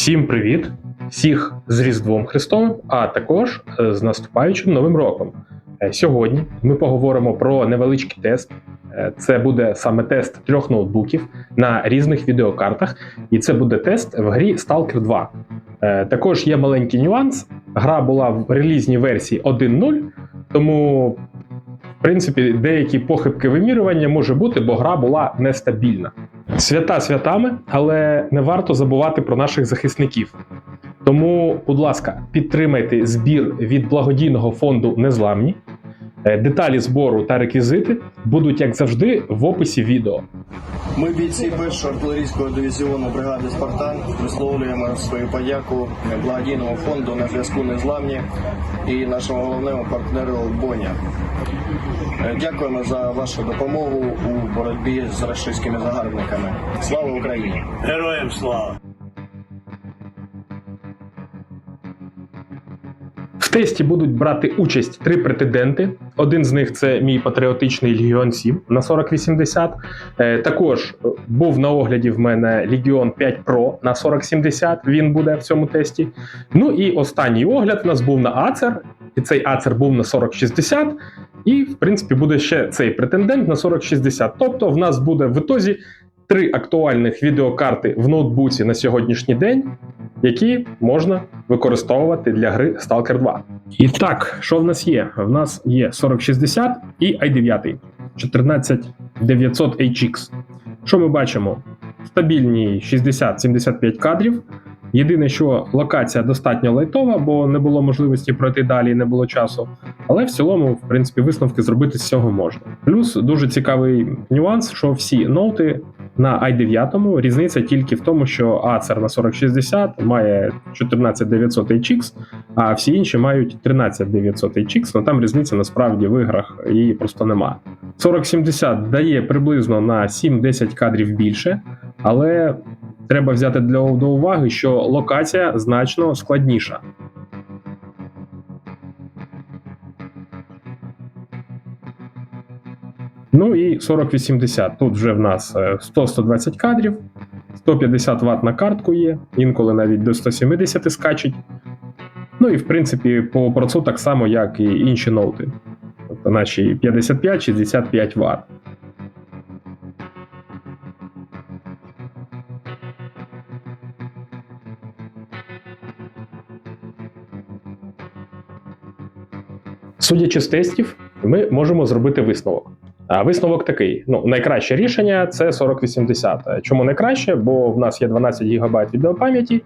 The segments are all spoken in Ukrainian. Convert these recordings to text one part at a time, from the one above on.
Всім привіт! Всіх з Різдвом Христовим, а також е, з наступаючим Новим роком. Е, Сьогодні ми поговоримо про невеличкий тест. Е, Це буде саме тест трьох ноутбуків на різних відеокартах, і це буде тест в грі Stalker 2. Е, Також є маленький нюанс. Гра була в релізній версії 1.0, тому, в принципі, деякі похибки вимірювання може бути, бо гра була нестабільна. Свята святами, але не варто забувати про наших захисників. Тому, будь ласка, підтримайте збір від благодійного фонду Незламні. Е, Деталі збору та реквізити будуть, як завжди, в описі відео. Ми бійці першого артилерійського дивізіону бригади Спартан висловлюємо свою подяку благодійному фонду на зв'язку незламні і нашому головному партнеру Боня. Е, Дякуємо за вашу допомогу у боротьбі з рашистськими загарбниками. Слава Україні! Героям слава! Тесті будуть брати участь три претенденти. Один з них це мій патріотичний Легіон 7 на 4080. Е, Також був на огляді в мене Легіон 5 Pro на 4070. Він буде в цьому тесті. Ну і останній огляд у нас був на Acer, і цей Acer був на 4060. І, в принципі, буде ще цей претендент на 4060. Тобто, в нас буде в ітозі три актуальних відеокарти в ноутбуці на сьогоднішній день, які можна використовувати для гри Stalker 2. І так, що в нас є? В нас є 4060 і i9 14900HX. Що ми бачимо? Стабільні 60-75 кадрів. Єдине, що локація достатньо лайтова, бо не було можливості пройти далі, не було часу. Але в цілому, в принципі, висновки зробити з цього можна. Плюс дуже цікавий нюанс, що всі ноути на i9 різниця тільки в тому, що Acer на 4060 має 14900HX, а всі інші мають 13900HX, ну там різниця насправді в іграх її просто нема. 4070 дає приблизно на 7-10 кадрів більше, але треба взяти для до уваги, що локація значно складніша. Ну і 4080. Тут вже в нас е, 100-120 кадрів, 150 Вт на картку є, інколи навіть до 170 скачуть. Ну і в принципі по процу так само, як і інші ноути. Тобто наші 55-65 Вт. Судячи з тестів, ми можемо зробити висновок. Висновок такий: ну, найкраще рішення це 4080. Чому найкраще? Бо в нас є 12 ГБ відеопам'яті,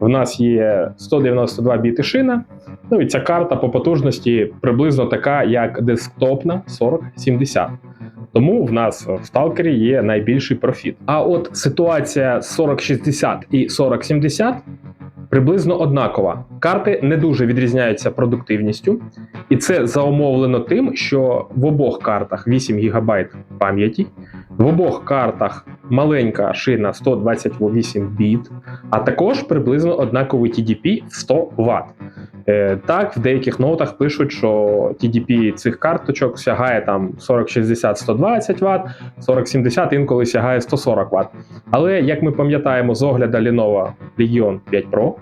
в нас є 192 біти шина. Ну і ця карта по потужності приблизно така, як десктопна 4070. Тому в нас в сталкері є найбільший профіт. А от ситуація з 4060 і 4070 приблизно однакова. Карти не дуже відрізняються продуктивністю, і це заумовлено тим, що в обох картах 8 ГБ пам'яті, в обох картах маленька шина 128 біт, а також приблизно однаковий TDP в 100 Вт. Е, Так, в деяких ноутах пишуть, що TDP цих карточок сягає там 4060-120 Вт, 4070 інколи сягає 140 Вт. Але як ми пам'ятаємо з огляду Lenovo Legion 5 Pro,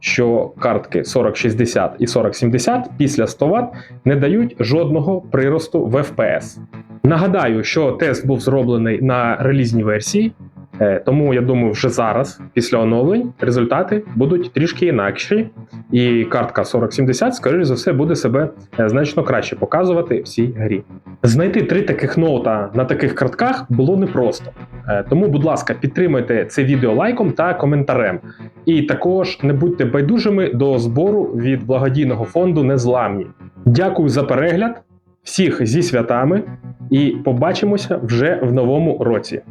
що картки 4060 і 4070 після 100 Вт не дають жодного приросту в FPS. Нагадаю, що тест був зроблений на релізній версії, тому я думаю, вже зараз, після оновлень, результати будуть трішки інакші, і картка 4070, скоріш за все, буде себе е, значно краще показувати в цій грі. Знайти три таких ноута на таких картках було непросто. Е, Тому, будь ласка, підтримуйте це відео лайком та коментарем. І також не будьте байдужими до збору від благодійного фонду Незламні. Дякую за перегляд, всіх зі святами, і побачимося вже в новому році.